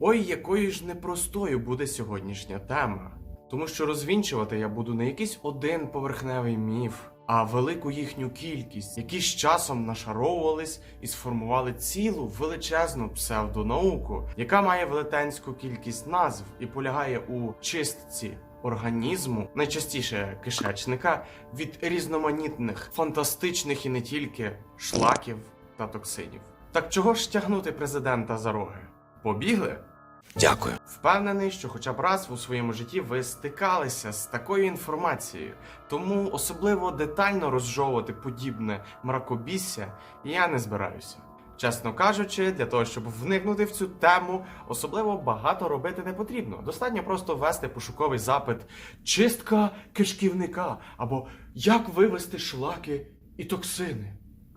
Ой, якою ж непростою буде сьогоднішня тема. Тому що розвінчувати я буду не якийсь один поверхневий міф, а велику їхню кількість, які з часом нашаровувались і сформували цілу величезну псевдонауку, яка має велетенську кількість назв і полягає у чистці організму, найчастіше кишечника, від різноманітних, фантастичних і не тільки шлаків та токсинів. Так чого ж тягнути президента за роги? Побігли? Дякую. Впевнений, що хоча б раз у своєму житті ви стикалися з такою інформацією, тому особливо детально розжовувати подібне мракобісся я не збираюся. Чесно кажучи, для того, щоб вникнути в цю тему, особливо багато робити не потрібно. Достатньо просто ввести пошуковий запит чистка кишківника або як вивести шлаки і токсини.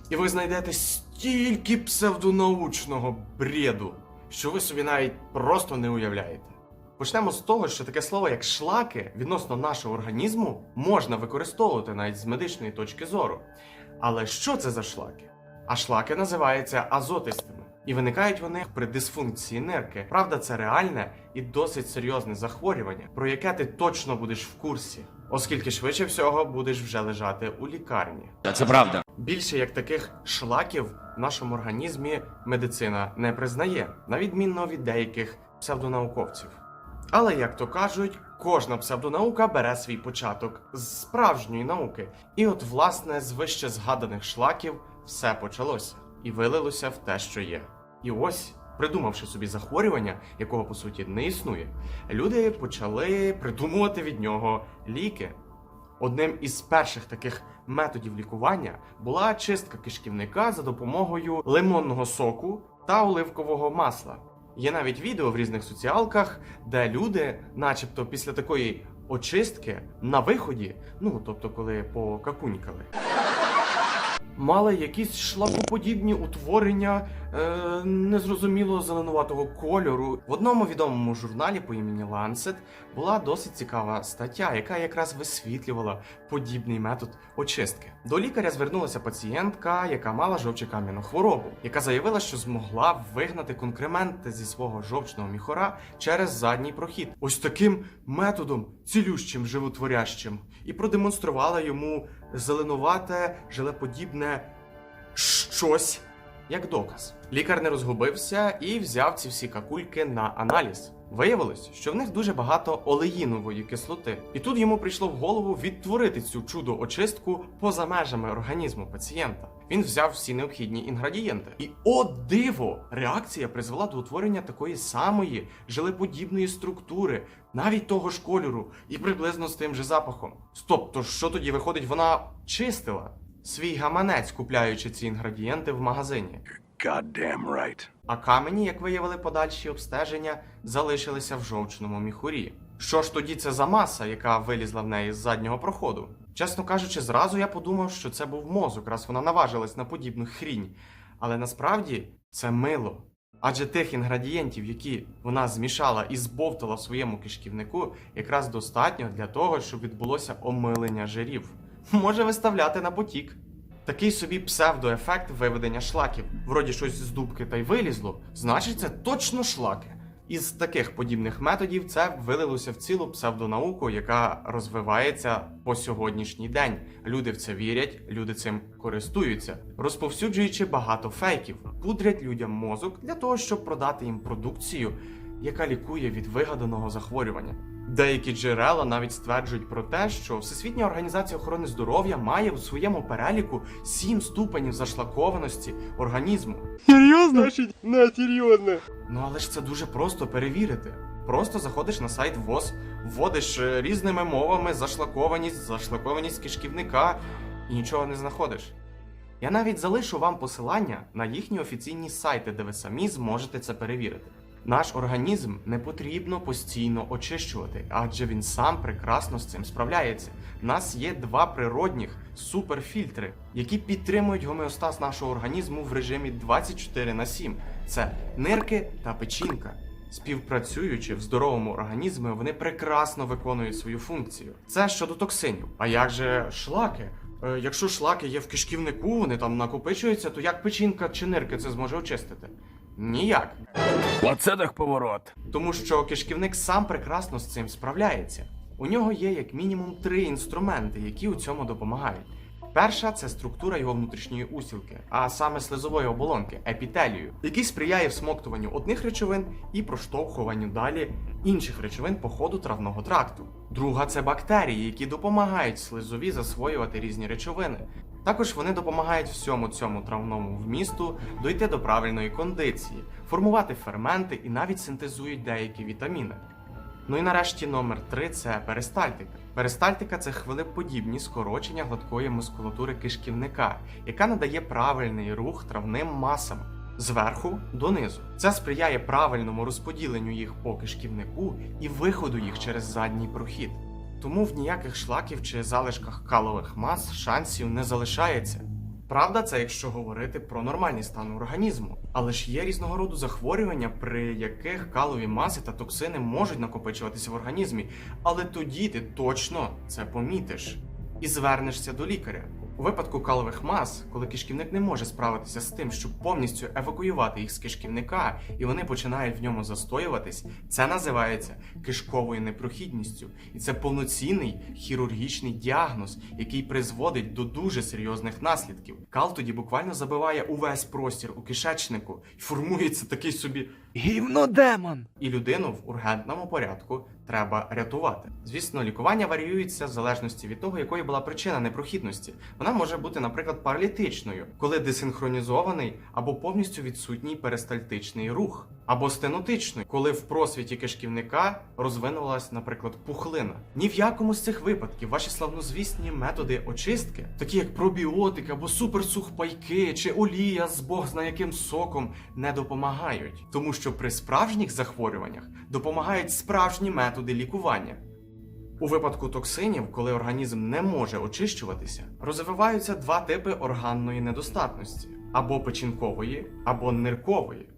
І ви знайдете стільки псевдонаучного бреду, що ви собі навіть просто не уявляєте. Почнемо з того, що таке слово як шлаки відносно нашого організму можна використовувати навіть з медичної точки зору. Але що це за шлаки? А шлаки називаються азотистими. І виникають вони при дисфункції нирки. Правда, це реальне і досить серйозне захворювання, про яке ти точно будеш в курсі, оскільки швидше всього будеш вже лежати у лікарні. Та Це правда. Більше як таких шлаків в нашому організмі медицина не признає, на відмінно від деяких псевдонауковців. Але як то кажуть, кожна псевдонаука бере свій початок з справжньої науки. І от, власне, з вище згаданих шлаків все почалося і вилилося в те, що є. І ось, придумавши собі захворювання, якого по суті не існує, люди почали придумувати від нього ліки. Одним із перших таких методів лікування була чистка кишківника за допомогою лимонного соку та оливкового масла. Є навіть відео в різних соціалках, де люди, начебто після такої очистки, на виході, ну тобто коли покакунькали, мали якісь шлакоподібні утворення е, незрозуміло зеленуватого кольору. В одному відомому журналі по імені Lancet була досить цікава стаття, яка якраз висвітлювала подібний метод очистки. До лікаря звернулася пацієнтка, яка мала жовчокам'яну хворобу, яка заявила, що змогла вигнати конкременти зі свого жовчного міхора через задній прохід. Ось таким методом, цілющим животворящим, і продемонструвала йому зеленувате, желеподібне щось як доказ. Лікар не розгубився і взяв ці всі какульки на аналіз. Виявилось, що в них дуже багато олеїнової кислоти, і тут йому прийшло в голову відтворити цю чудо очистку поза межами організму пацієнта. Він взяв всі необхідні інгредієнти. І о диво! Реакція призвела до утворення такої самої желеподібної структури, навіть того ж кольору, і приблизно з тим же запахом. Стоп, то що тоді виходить, вона чистила свій гаманець, купляючи ці інгредієнти в магазині. Goddamn right. А камені, як виявили подальші обстеження, залишилися в жовчному міхурі. Що ж тоді це за маса, яка вилізла в неї з заднього проходу? Чесно кажучи, зразу я подумав, що це був мозок, раз вона наважилась на подібну хрінь. Але насправді це мило. Адже тих інгредієнтів, які вона змішала і збовтала в своєму кишківнику, якраз достатньо для того, щоб відбулося омилення жирів. Може виставляти на потік. Такий собі псевдоефект виведення шлаків. Вроді щось з дубки та й вилізло, значить це точно шлаки. Із таких подібних методів це вилилося в цілу псевдонауку, яка розвивається по сьогоднішній день. Люди в це вірять, люди цим користуються, розповсюджуючи багато фейків, пудрять людям мозок для того, щоб продати їм продукцію, яка лікує від вигаданого захворювання. Деякі джерела навіть стверджують про те, що Всесвітня організація охорони здоров'я має у своєму переліку сім ступенів зашлакованості організму. Серйозно? На, серйозно. Ну але ж це дуже просто перевірити. Просто заходиш на сайт ВОЗ, вводиш е, різними мовами зашлакованість, зашлакованість кишківника і нічого не знаходиш. Я навіть залишу вам посилання на їхні офіційні сайти, де ви самі зможете це перевірити. Наш організм не потрібно постійно очищувати, адже він сам прекрасно з цим справляється. У нас є два природних суперфільтри, які підтримують гомеостаз нашого організму в режимі 24 на 7. Це нирки та печінка. Співпрацюючи в здоровому організмі, вони прекрасно виконують свою функцію. Це щодо токсинів. А як же шлаки? Е, якщо шлаки є в кишківнику, вони там накопичуються, то як печінка чи нирки це зможе очистити? Ніяк. Оце так поворот. Тому що кишківник сам прекрасно з цим справляється. У нього є як мінімум три інструменти, які у цьому допомагають. Перша це структура його внутрішньої усілки, а саме слизової оболонки, епітелію, який сприяє всмоктуванню одних речовин і проштовхуванню далі інших речовин по ходу травного тракту. Друга це бактерії, які допомагають слизові засвоювати різні речовини. Також вони допомагають всьому цьому травному вмісту дойти до правильної кондиції, формувати ферменти і навіть синтезують деякі вітаміни. Ну і нарешті номер 3 це перистальтика. Перистальтика це хвилеподібні скорочення гладкої мускулатури кишківника, яка надає правильний рух травним масам зверху донизу. Це сприяє правильному розподіленню їх по кишківнику і виходу їх через задній прохід. Тому в ніяких шлаків чи залишках калових мас шансів не залишається. Правда, це якщо говорити про нормальний стан організму, але ж є різного роду захворювання, при яких калові маси та токсини можуть накопичуватися в організмі, але тоді ти точно це помітиш і звернешся до лікаря. У випадку калових мас, коли кишківник не може справитися з тим, щоб повністю евакуювати їх з кишківника, і вони починають в ньому застоюватись, це називається кишковою непрохідністю, і це повноцінний хірургічний діагноз, який призводить до дуже серйозних наслідків. Кал тоді буквально забиває увесь простір у кишечнику і формується такий собі Гівно демон. і людину в ургентному порядку треба рятувати. Звісно, лікування варіюється в залежності від того, якою була причина непрохідності. Вона може бути, наприклад, паралітичною, коли десинхронізований або повністю відсутній перистальтичний рух, або стенотичною, коли в просвіті кишківника розвинулась, наприклад, пухлина. Ні в якому з цих випадків ваші славнозвісні методи очистки, такі як пробіотик або суперсухпайки чи олія з бог зна яким соком, не допомагають, тому що при справжніх захворюваннях допомагають справжні методи лікування. У випадку токсинів, коли організм не може очищуватися, розвиваються два типи органної недостатності: або печінкової, або ниркової.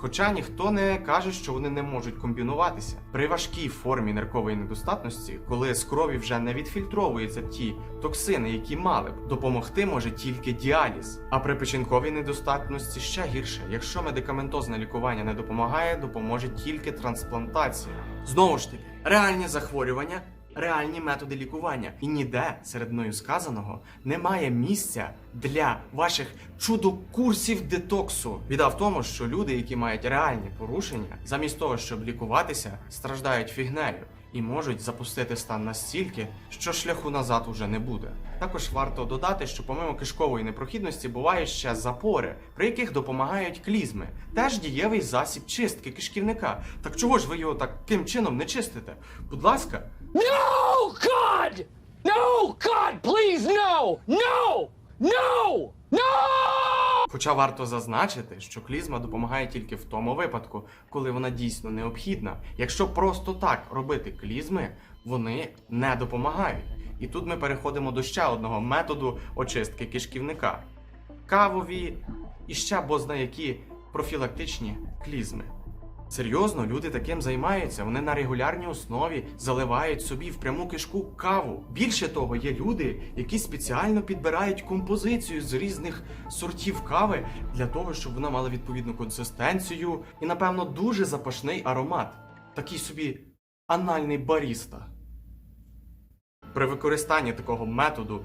Хоча ніхто не каже, що вони не можуть комбінуватися. При важкій формі ниркової недостатності, коли з крові вже не відфільтровуються ті токсини, які мали б, допомогти може тільки діаліз. А при печінковій недостатності ще гірше. Якщо медикаментозне лікування не допомагає, допоможе тільки трансплантація. Знову ж таки, реальні захворювання. Реальні методи лікування, і ніде серед мною сказаного немає місця для ваших чудо-курсів детоксу. Біда в тому, що люди, які мають реальні порушення, замість того, щоб лікуватися, страждають фігнею і можуть запустити стан настільки, що шляху назад уже не буде. Також варто додати, що помимо кишкової непрохідності бувають ще запори, при яких допомагають клізми, теж дієвий засіб чистки кишківника. Так чого ж ви його таким чином не чистите? Будь ласка, No, God! No, God, please, no! No! No! No! Хоча варто зазначити, що клізма допомагає тільки в тому випадку, коли вона дійсно необхідна. Якщо просто так робити клізми, вони не допомагають. І тут ми переходимо до ще одного методу очистки кишківника: кавові і ще бозна які профілактичні клізми. Серйозно, люди таким займаються. Вони на регулярній основі заливають собі в пряму кишку каву. Більше того, є люди, які спеціально підбирають композицію з різних сортів кави для того, щоб вона мала відповідну консистенцію і, напевно, дуже запашний аромат. Такий собі анальний баріста. При використанні такого методу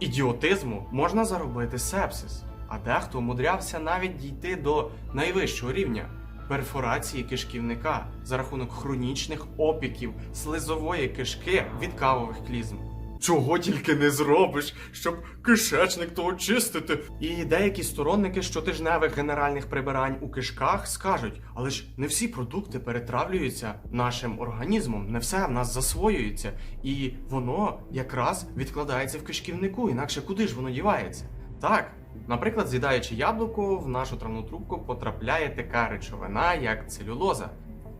ідіотизму можна заробити сепсис, а дехто умудрявся навіть дійти до найвищого рівня перфорації кишківника за рахунок хронічних опіків слизової кишки від кавових клізм. Чого тільки не зробиш, щоб кишечник то очистити. І деякі сторонники щотижневих генеральних прибирань у кишках скажуть, але ж не всі продукти перетравлюються нашим організмом, не все в нас засвоюється, і воно якраз відкладається в кишківнику, інакше куди ж воно дівається? Так, наприклад, з'їдаючи яблуко, в нашу травну трубку потрапляє така речовина, як целюлоза.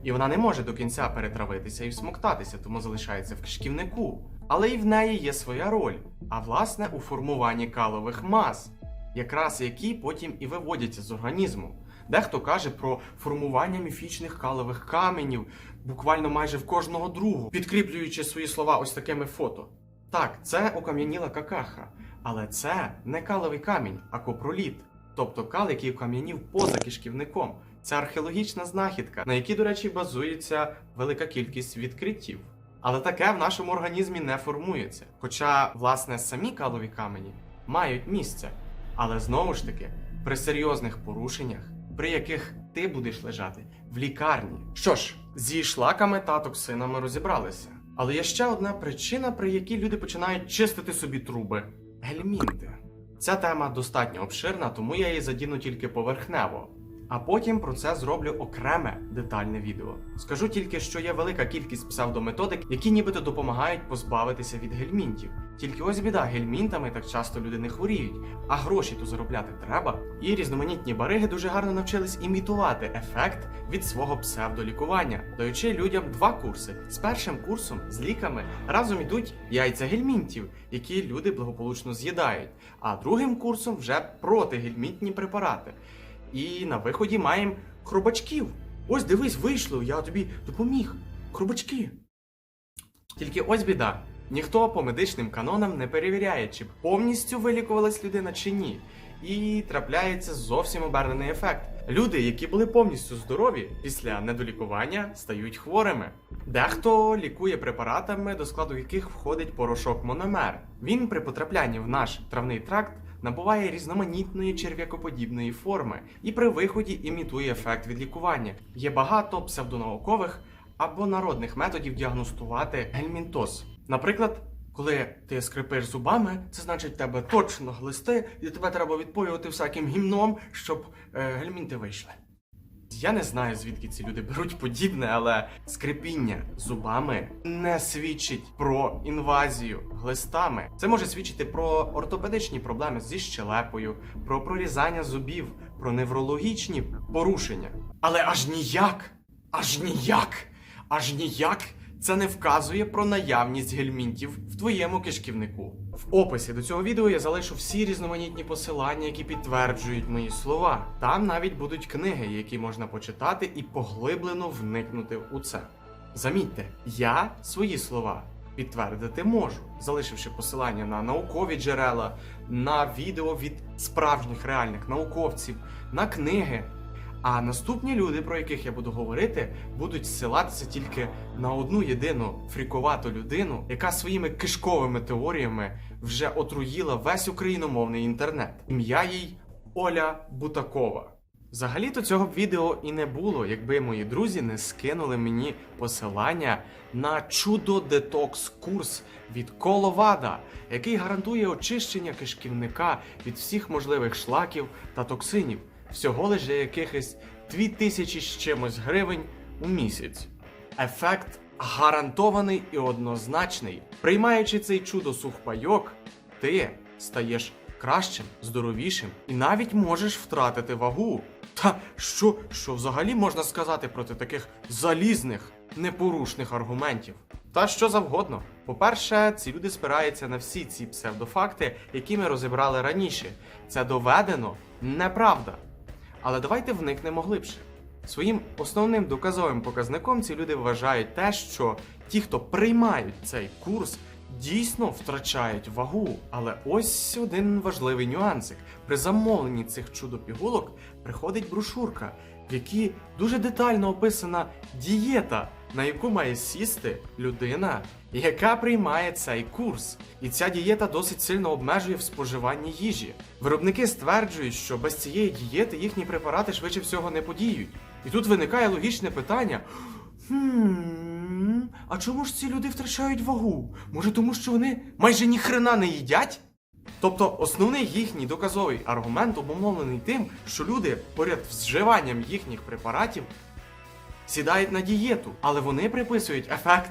І вона не може до кінця перетравитися і всмоктатися, тому залишається в кишківнику. Але і в неї є своя роль, а власне у формуванні калових мас, якраз які потім і виводяться з організму. Дехто каже про формування міфічних калових каменів, буквально майже в кожного другу, підкріплюючи свої слова ось такими фото. Так, це окам'яніла какаха, але це не каловий камінь, а копроліт. тобто кал, який окам'янів поза кишківником. Це археологічна знахідка, на якій, до речі, базується велика кількість відкриттів. Але таке в нашому організмі не формується. Хоча, власне, самі калові камені мають місце. Але знову ж таки, при серйозних порушеннях, при яких ти будеш лежати в лікарні. Що ж, зі шлаками та токсинами розібралися. Але є ще одна причина, при якій люди починають чистити собі труби гельмінти. Ця тема достатньо обширна, тому я її задіну тільки поверхнево. А потім про це зроблю окреме детальне відео. Скажу тільки, що є велика кількість псевдометодик, які нібито допомагають позбавитися від гельмінтів. Тільки ось біда, гельмінтами так часто люди не хворіють, а гроші то заробляти треба. І різноманітні бариги дуже гарно навчились імітувати ефект від свого псевдолікування, даючи людям два курси. З першим курсом з ліками разом ідуть яйця гельмінтів, які люди благополучно з'їдають. А другим курсом вже протигельмінтні препарати. І на виході маємо хробачків. Ось дивись, вийшло, я тобі допоміг. Хробачки. Тільки ось біда. Ніхто по медичним канонам не перевіряє, чи повністю вилікувалась людина чи ні. І трапляється зовсім обернений ефект. Люди, які були повністю здорові, після недолікування стають хворими. Дехто лікує препаратами, до складу яких входить порошок мономер. Він при потраплянні в наш травний тракт набуває різноманітної черв'якоподібної форми і при виході імітує ефект від лікування. Є багато псевдонаукових або народних методів діагностувати гельмінтоз. Наприклад, коли ти скрипиш зубами, це значить тебе точно глисти, і тебе треба відпоювати всяким гімном, щоб е, гельмінти вийшли. Я не знаю, звідки ці люди беруть подібне, але скрипіння зубами не свідчить про інвазію глистами. Це може свідчити про ортопедичні проблеми зі щелепою, про прорізання зубів, про неврологічні порушення. Але аж ніяк, аж ніяк, аж ніяк це не вказує про наявність гельмінтів в твоєму кишківнику. В описі до цього відео я залишу всі різноманітні посилання, які підтверджують мої слова. Там навіть будуть книги, які можна почитати і поглиблено вникнути у це. Замітьте, я свої слова підтвердити можу, залишивши посилання на наукові джерела, на відео від справжніх реальних науковців, на книги. А наступні люди, про яких я буду говорити, будуть ссилатися тільки на одну єдину фріковату людину, яка своїми кишковими теоріями вже отруїла весь україномовний інтернет. Ім'я їй Оля Бутакова. Взагалі-то цього відео і не було, якби мої друзі не скинули мені посилання на чудо детокс курс від Коловада, який гарантує очищення кишківника від всіх можливих шлаків та токсинів, всього лише якихось 2000 з чимось гривень у місяць. Ефект гарантований і однозначний. Приймаючи цей чудо сухпайок, ти стаєш кращим, здоровішим і навіть можеш втратити вагу. Та що, що взагалі можна сказати проти таких залізних, непорушних аргументів? Та що завгодно. По-перше, ці люди спираються на всі ці псевдофакти, які ми розібрали раніше. Це доведено неправда. Але давайте вникнемо глибше. Своїм основним доказовим показником ці люди вважають те, що ті, хто приймають цей курс, дійсно втрачають вагу. Але ось один важливий нюансик: при замовленні цих чудо-пігулок приходить брошурка, в якій дуже детально описана дієта, на яку має сісти людина, яка приймає цей курс. І ця дієта досить сильно обмежує в споживанні їжі. Виробники стверджують, що без цієї дієти їхні препарати швидше всього не подіють. І тут виникає логічне питання. Хм, а чому ж ці люди втрачають вагу? Може тому, що вони майже ніхрена не їдять? Тобто основний їхній доказовий аргумент обумовлений тим, що люди поряд з вживанням їхніх препаратів сідають на дієту, але вони приписують ефект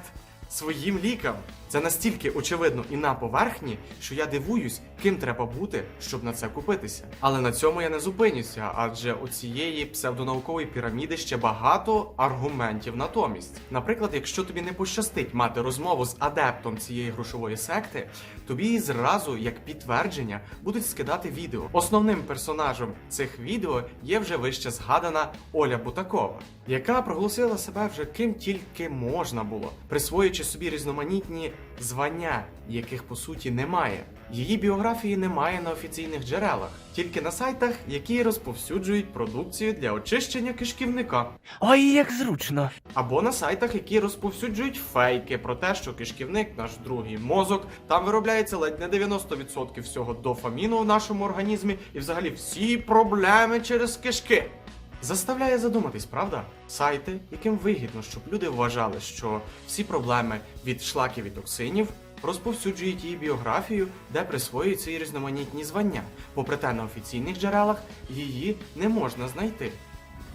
своїм лікам. Це настільки очевидно і на поверхні, що я дивуюсь, ким треба бути, щоб на це купитися. Але на цьому я не зупинюся, адже у цієї псевдонаукової піраміди ще багато аргументів натомість. Наприклад, якщо тобі не пощастить мати розмову з адептом цієї грошової секти, тобі зразу, як підтвердження, будуть скидати відео. Основним персонажем цих відео є вже вище згадана Оля Бутакова, яка проголосила себе вже ким тільки можна було, присвоюючи собі різноманітні звання, яких по суті немає. Її біографії немає на офіційних джерелах, тільки на сайтах, які розповсюджують продукцію для очищення кишківника. Ой, як зручно. Або на сайтах, які розповсюджують фейки про те, що кишківник наш другий мозок, там виробляється ледь не 90% всього дофаміну в нашому організмі і взагалі всі проблеми через кишки. Заставляє задуматись, правда? Сайти, яким вигідно, щоб люди вважали, що всі проблеми від шлаків і токсинів розповсюджують її біографію, де присвоюються її різноманітні звання. Попри те, на офіційних джерелах її не можна знайти.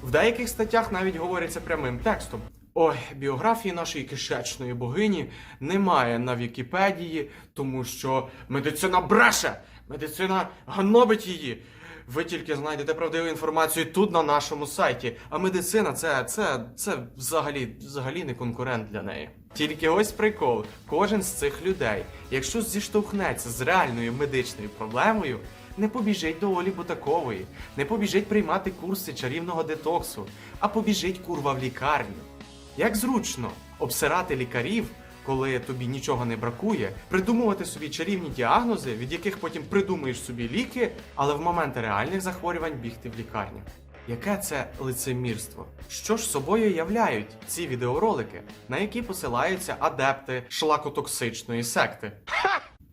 В деяких статтях навіть говориться прямим текстом. Ой, біографії нашої кишечної богині немає на Вікіпедії, тому що медицина бреше, медицина ганобить її. Ви тільки знайдете правдиву інформацію тут на нашому сайті. А медицина це, це, це взагалі, взагалі не конкурент для неї. Тільки ось прикол: кожен з цих людей, якщо зіштовхнеться з реальною медичною проблемою, не побіжить до Олі Бутакової, не побіжить приймати курси чарівного детоксу, а побіжить курва в лікарню. Як зручно обсирати лікарів, коли тобі нічого не бракує, придумувати собі чарівні діагнози, від яких потім придумаєш собі ліки, але в моменти реальних захворювань бігти в лікарню. Яке це лицемірство? Що ж собою являють ці відеоролики, на які посилаються адепти шлакотоксичної секти?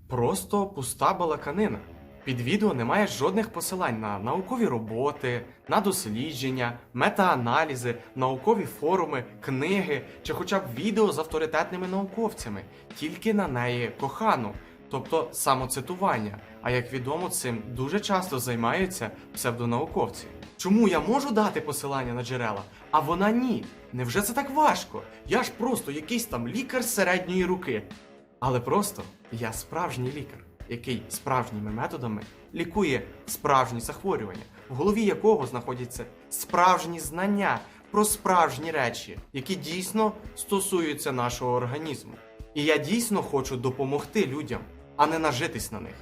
Просто пуста балаканина. Під відео немає жодних посилань на наукові роботи, на дослідження, метааналізи, наукові форуми, книги чи хоча б відео з авторитетними науковцями, тільки на неї кохану, тобто самоцитування. А як відомо, цим дуже часто займаються псевдонауковці. Чому я можу дати посилання на джерела, а вона ні? Невже це так важко? Я ж просто якийсь там лікар середньої руки. Але просто я справжній лікар, який справжніми методами лікує справжні захворювання, в голові якого знаходяться справжні знання про справжні речі, які дійсно стосуються нашого організму. І я дійсно хочу допомогти людям, а не нажитись на них.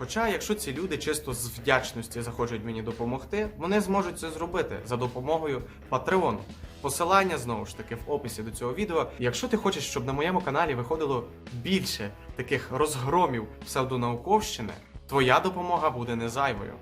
Хоча, якщо ці люди чисто з вдячності захочуть мені допомогти, вони зможуть це зробити за допомогою Patreon. Посилання знову ж таки в описі до цього відео. Якщо ти хочеш, щоб на моєму каналі виходило більше таких розгромів псевдонауковщини, твоя допомога буде не зайвою.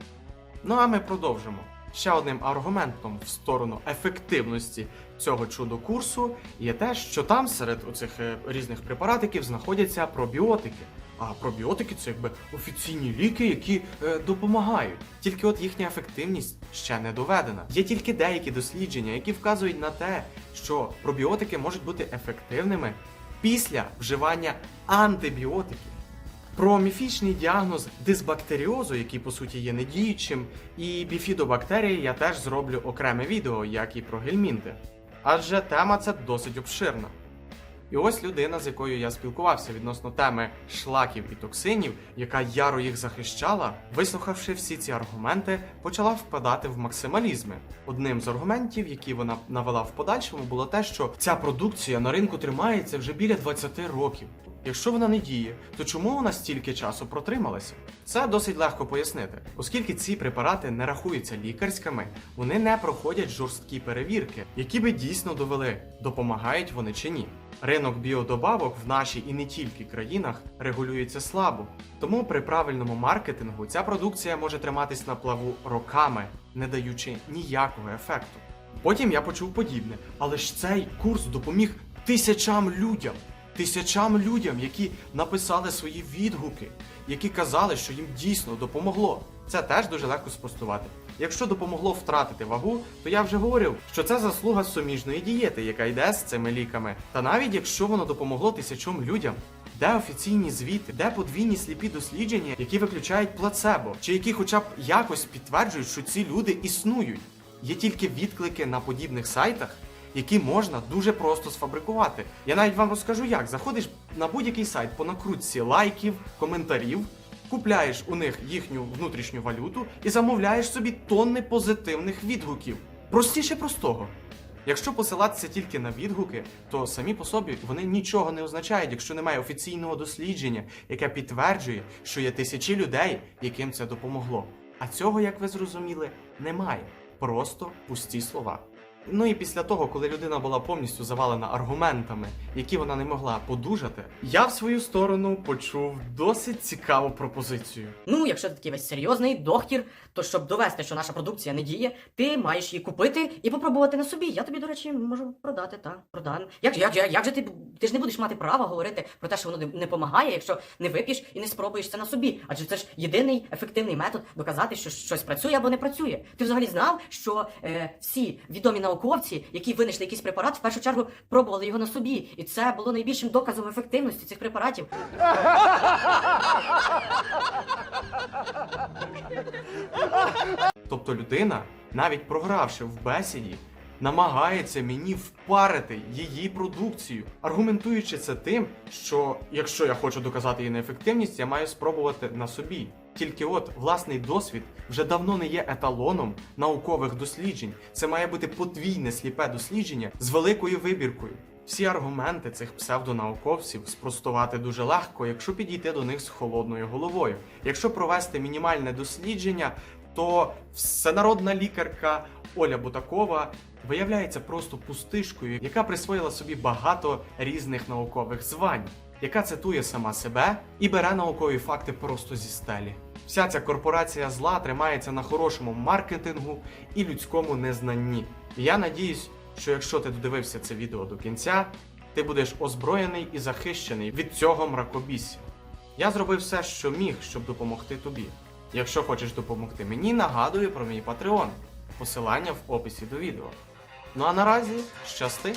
Ну а ми продовжимо. Ще одним аргументом в сторону ефективності цього чудо курсу є те, що там серед оцих е, різних препаратиків знаходяться пробіотики. А пробіотики це якби офіційні ліки, які е, допомагають. Тільки от їхня ефективність ще не доведена. Є тільки деякі дослідження, які вказують на те, що пробіотики можуть бути ефективними після вживання антибіотиків. Про міфічний діагноз дисбактеріозу, який по суті є недіючим, і біфідобактерії я теж зроблю окреме відео, як і про гельмінти. Адже тема ця досить обширна. І ось людина, з якою я спілкувався відносно теми шлаків і токсинів, яка яро їх захищала, вислухавши всі ці аргументи, почала впадати в максималізми. Одним з аргументів, які вона навела в подальшому, було те, що ця продукція на ринку тримається вже біля 20 років. Якщо вона не діє, то чому вона стільки часу протрималася? Це досить легко пояснити, оскільки ці препарати не рахуються лікарськими, вони не проходять жорсткі перевірки, які би дійсно довели, допомагають вони чи ні. Ринок біодобавок в нашій і не тільки країнах регулюється слабо, тому при правильному маркетингу ця продукція може триматись на плаву роками, не даючи ніякого ефекту. Потім я почув подібне, але ж цей курс допоміг тисячам людям тисячам людям, які написали свої відгуки, які казали, що їм дійсно допомогло. Це теж дуже легко спростувати. Якщо допомогло втратити вагу, то я вже говорив, що це заслуга суміжної дієти, яка йде з цими ліками. Та навіть якщо воно допомогло тисячам людям, де офіційні звіти, де подвійні сліпі дослідження, які виключають плацебо, чи які хоча б якось підтверджують, що ці люди існують. Є тільки відклики на подібних сайтах, які можна дуже просто сфабрикувати. Я навіть вам розкажу, як заходиш на будь-який сайт по накрутці лайків, коментарів, купляєш у них їхню внутрішню валюту і замовляєш собі тонни позитивних відгуків. Простіше простого. Якщо посилатися тільки на відгуки, то самі по собі вони нічого не означають, якщо немає офіційного дослідження, яке підтверджує, що є тисячі людей, яким це допомогло. А цього, як ви зрозуміли, немає. Просто пусті слова. Ну і після того, коли людина була повністю завалена аргументами, які вона не могла подужати, я в свою сторону почув досить цікаву пропозицію. Ну, якщо ти такий весь серйозний доктір, то щоб довести, що наша продукція не діє, ти маєш її купити і попробувати на собі. Я тобі, до речі, можу продати, та продам. Як, же- як, як же ти ти ж не будеш мати права говорити про те, що воно не- допомагає, якщо не вип'єш і не спробуєш це на собі? Адже це ж єдиний ефективний метод доказати, що щось працює або не працює. Ти взагалі знав, що е, всі відомі науковці, які винайшли якийсь препарат, в першу чергу пробували його на собі, і це було найбільшим доказом ефективності цих препаратів. Тобто людина, навіть програвши в бесіді, намагається мені впарити її продукцію, аргументуючи це тим, що якщо я хочу доказати її неефективність, я маю спробувати на собі. Тільки от власний досвід вже давно не є еталоном наукових досліджень. Це має бути подвійне сліпе дослідження з великою вибіркою. Всі аргументи цих псевдонауковців спростувати дуже легко, якщо підійти до них з холодною головою. Якщо провести мінімальне дослідження, то всенародна лікарка Оля Бутакова виявляється просто пустишкою, яка присвоїла собі багато різних наукових звань, яка цитує сама себе і бере наукові факти просто зі стелі. Вся ця корпорація зла тримається на хорошому маркетингу і людському незнанні. Я надіюсь, що якщо ти додивився це відео до кінця, ти будеш озброєний і захищений від цього мракобісся. Я зробив все, що міг, щоб допомогти тобі. Якщо хочеш допомогти мені, нагадую про мій Patreon. Посилання в описі до відео. Ну а наразі щасти!